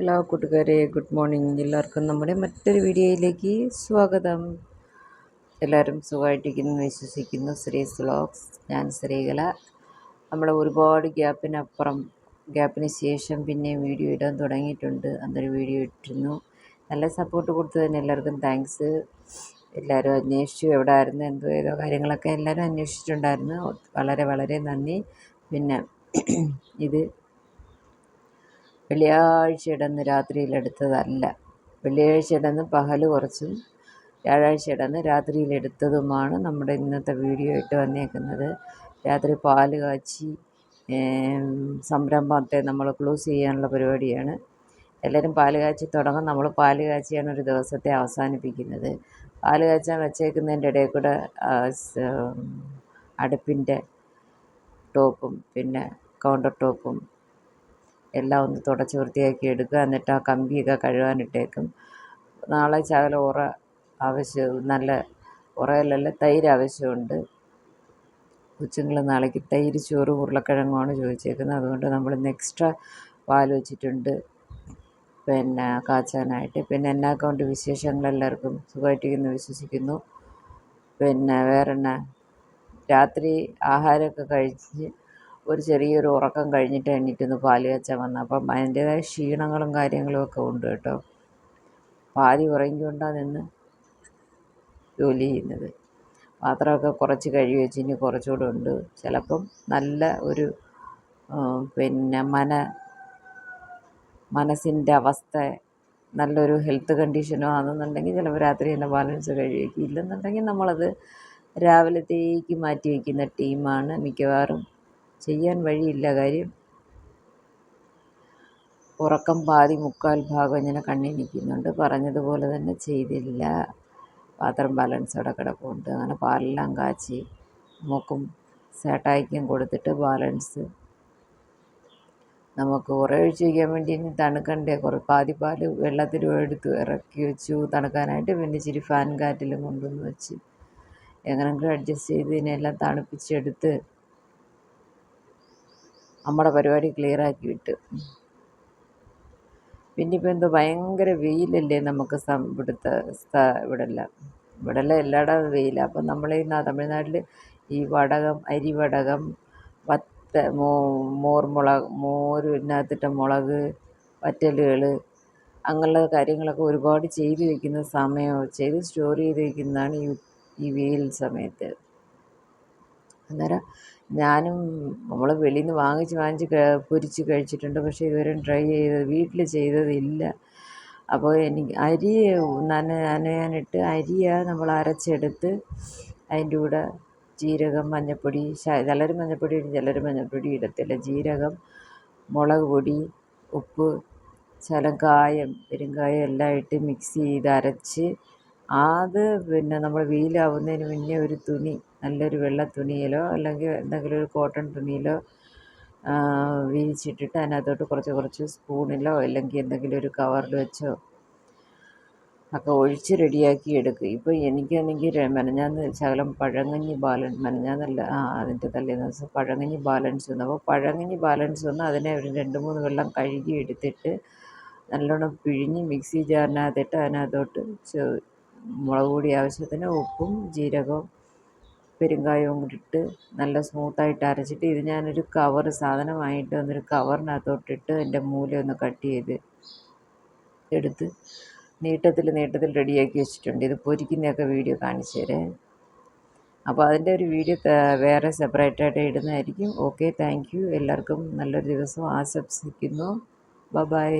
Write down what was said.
Hello കൂട്ടുകാരെ good morning എല്ലാവർക്കും നമ്മുടെ മറ്റൊരു വീഡിയോയിലേക്ക് സ്വാഗതം. എല്ലാവരും സുഖമായിട്ടിരിക്കുന്നു വിശ്വസിക്കുന്നു. ശ്രീസ് വ്ളോഗ്സ് ഞാൻ ശ്രീകല. നമ്മൾ ഒരുപാട് ഗ്യാപ്പിനപ്പുറം ഗ്യാപ്പിന് ശേഷം പിന്നെ വീഡിയോ ഇടാൻ തുടങ്ങിയിട്ടുണ്ട്. അന്നൊരു വീഡിയോ ഇട്ടിരുന്നു. നല്ല സപ്പോർട്ട് കൊടുത്തതിന് എല്ലാവർക്കും. താങ്ക്സ് എല്ലാവരും അന്വേഷിച്ചു എവിടെ ആയിരുന്നു എന്തോ ഏതോ കാര്യങ്ങളൊക്കെ എല്ലാവരും അന്വേഷിച്ചിട്ടുണ്ടായിരുന്നു. വളരെ വളരെ നന്ദി. പിന്നെ ഇത് വെള്ളിയാഴ്ച ഇടന്ന് രാത്രിയിൽ എടുത്തതല്ല. വെള്ളിയാഴ്ച ഇടന്ന് പകൽ കുറച്ചും വ്യാഴാഴ്ച ഇടന്ന് രാത്രിയിൽ എടുത്തതുമാണ് നമ്മുടെ ഇന്നത്തെ വീഡിയോ ഇട്ട് വന്നേക്കുന്നത്. രാത്രി പാൽ കാച്ചി സംരംഭത്തെ നമ്മൾ ക്ലോസ് ചെയ്യാനുള്ള പരിപാടിയാണ്. എല്ലാവരും പാൽ കാച്ചി തുടങ്ങും. നമ്മൾ പാൽ കാച്ചിയാണ് ഒരു ദിവസത്തെ അവസാനിപ്പിക്കുന്നത്. പാൽ കാച്ചാൻ വെച്ചേക്കുന്നതിന്റെ ഇടയിൽ കൂടെ അടുപ്പിന്റെ ടോപ്പും പിന്നെ കൗണ്ടർ ടോപ്പും എല്ലാം ഒന്ന് തുടച്ച് വൃത്തിയാക്കി എടുക്കുക. എന്നിട്ട് ആ കമ്പിയൊക്കെ കഴുകാനിട്ടേക്കും. നാളെ ശകലം ഉറ ആവശ്യം നല്ല ഉറയിലല്ല തൈര് ആവശ്യമുണ്ട്. കൊച്ചുങ്ങൾ നാളേക്ക് തൈര് ചോറ് ഉരുളക്കിഴങ്ങുമാണ് ചോദിച്ചേക്കുന്നത്. അതുകൊണ്ട് നമ്മൾ എക്സ്ട്രാ പാൽ വെച്ചിട്ടുണ്ട്. പിന്നെ കാച്ചാനായിട്ട്. പിന്നെ എന്നെ കൊണ്ട് വിശേഷങ്ങളെല്ലാവർക്കും സുഖമായിട്ടിരിക്കുന്നു വിശ്വസിക്കുന്നു. പിന്നെ വേറെ എന്നാ രാത്രി ആഹാരമൊക്കെ കഴിച്ച് ഒരു ചെറിയൊരു ഉറക്കം കഴിഞ്ഞിട്ട് എണീറ്റൊന്ന് പാൽ കാച്ചാൻ വന്ന. അപ്പം അതിന്റേതായ ക്ഷീണങ്ങളും കാര്യങ്ങളും ഒക്കെ ഉണ്ട് കേട്ടോ. പാതി ഉറങ്ങിക്കൊണ്ടാണ് നിന്ന് ജോലി ചെയ്യുന്നത്. പാത്രമൊക്കെ കുറച്ച് കഴുകി വെച്ച് ഇനി കുറച്ചുകൂടെ ഉണ്ട്. ചിലപ്പം നല്ല ഒരു പിന്നെ മന മനസ്സിന്റെ അവസ്ഥ നല്ലൊരു ഹെൽത്ത് കണ്ടീഷനോ ആണെന്നുണ്ടെങ്കിൽ ചിലപ്പോൾ രാത്രി തന്നെ ബാലൻസ് കഴുകി വയ്ക്കും ഇല്ലെന്നുണ്ടെങ്കിൽ നമ്മളത് രാവിലത്തേക്ക് മാറ്റി വയ്ക്കുന്ന ടീമാണ് മിക്കവാറും. ചെയ്യാൻ വഴിയില്ല. കാര്യം ഉറക്കം പാതി മുക്കാൽ ഭാഗം ഇങ്ങനെ കണ്ണി നിൽക്കുന്നുണ്ട്. പറഞ്ഞതുപോലെ തന്നെ ചെയ്തില്ല. പാത്രം ബാലൻസ് അവിടെ കിടപ്പുണ്ട്. അങ്ങനെ പാലെല്ലാം കാച്ചി മൂക്കും സേട്ടായിക്കും കൊടുത്തിട്ട് ബാലൻസ് നമുക്ക് ഒഴിച്ച് വയ്ക്കാൻ വേണ്ടി ഇനി തണുക്കണ്ടേ? കുറേ പാതി പാൽ വെള്ളത്തിൽ എടുത്ത് ഇറക്കി വെച്ചു. തണുക്കാനായിട്ട് പിന്നെ ഇച്ചിരി ഫാൻ കാറ്റിലും കൊണ്ടുവന്ന് വെച്ച്. എങ്ങനെയെങ്കിലും അഡ്ജസ്റ്റ് ചെയ്ത് ഇതിനെല്ലാം തണുപ്പിച്ചെടുത്ത് നമ്മുടെ പരിപാടി ക്ലിയറാക്കി വിട്ടു. പിന്നെ ഇപ്പോൾ എന്തോ ഭയങ്കര വെയിലല്ലേ നമുക്ക് ഇവിടുത്തെ ഇവിടെല്ലാം. ഇവിടെല്ലാം എല്ലായിടവും വെയിലാണ് അപ്പം നമ്മൾ ഈ തമിഴ്നാട്ടിൽ ഈ വടകം അരി വടകം വത്ത മോര് മോരിനകത്തിട്ട മുളക് വറ്റലുകൾ അങ്ങനെയുള്ള കാര്യങ്ങളൊക്കെ ഒരുപാട് ചെയ്ത് വയ്ക്കുന്ന സമയം ചെയ്ത് സ്റ്റോർ ചെയ്ത് വയ്ക്കുന്നതാണ് ഈ ഈ വെയിൽ സമയത്ത്. അന്നേരം ഞാനും നമ്മൾ വെളിയിൽ നിന്ന് വാങ്ങിച്ച് വാങ്ങിച്ച് പൊരിച്ച് കഴിച്ചിട്ടുണ്ട്. പക്ഷേ ഇതുവരെ ട്രൈ ചെയ്തത് വീട്ടിൽ ചെയ്തതില്ല. അപ്പോൾ എനിക്ക് അരി നന നനയാനിട്ട് അരിയാണ് നമ്മൾ അരച്ചെടുത്ത് അതിന്റെ കൂടെ ജീരകം മഞ്ഞൾപ്പൊടി ചിലർ മഞ്ഞൾപ്പൊടി ഇടും ചിലർ മഞ്ഞൾപ്പൊടി ഇടത്തില്ല. ജീരകം മുളക് പൊടി ഉപ്പ് ചിലങ്കായം കായം പെരുങ്കായം എല്ലാം ഇട്ട് മിക്സ് ചെയ്ത് അരച്ച് അത് പിന്നെ നമ്മൾ വെയിലാവുന്നതിന് മുന്നേ ഒരു തുണി നല്ലൊരു വെള്ള തുണിയിലോ അല്ലെങ്കിൽ എന്തെങ്കിലും ഒരു കോട്ടൺ തുണിയിലോ വിരിച്ചിട്ടിട്ട് അതിനകത്തോട്ട് കുറച്ച് കുറച്ച് സ്പൂണിലോ അല്ലെങ്കിൽ എന്തെങ്കിലും ഒരു കവറിൽ വെച്ചോ ഒക്കെ ഒഴിച്ച് റെഡിയാക്കി എടുക്കും. ഇപ്പോൾ എനിക്കാണെങ്കിൽ മെനഞ്ഞാന്ന് ശകലം പഴങ്ങഞ്ഞി ബാലൻസ് മെനഞ്ഞാന്നല്ല ആ അതിന്റെ തലേന്ന് ദിവസം പഴങ്ങഞ്ഞി ബാലൻസ് വന്നു. അപ്പോൾ പഴങ്ങഞ്ഞി ബാലൻസ് വന്ന് അതിനെ ഒരു രണ്ട് മൂന്ന് വെള്ളം കഴുകി എടുത്തിട്ട് നല്ലോണം പിഴിഞ്ഞ് മിക്സി ജാറിനകത്തിട്ട് അതിനകത്തോട്ട് മുളക് പൊടി ആവശ്യത്തിന് ഉപ്പും ജീരകവും പെരുങ്കായവും കൂടി ഇട്ട് നല്ല സ്മൂത്തായിട്ട് അരച്ചിട്ട് ഇത് ഞാനൊരു കവർ സാധനമായിട്ട് ഒന്നൊരു കവറിനകത്തോട്ടിട്ട് എന്റെ മൂല ഒന്ന് കട്ട് ചെയ്ത് എടുത്ത് നീട്ടത്തിൽ നീട്ടത്തിൽ റെഡിയാക്കി വെച്ചിട്ടുണ്ട്. ഇത് പൊരിക്കുന്നതൊക്കെ വീഡിയോ കാണിച്ചു തരാം അപ്പോൾ അതിന്റെ ഒരു വീഡിയോ വേറെ സെപ്പറേറ്റായിട്ട് ഇടുന്നതായിരിക്കും. ഓക്കെ താങ്ക് യു എല്ലാവർക്കും നല്ലൊരു ദിവസം ആശംസിക്കുന്നു. ബ ബൈ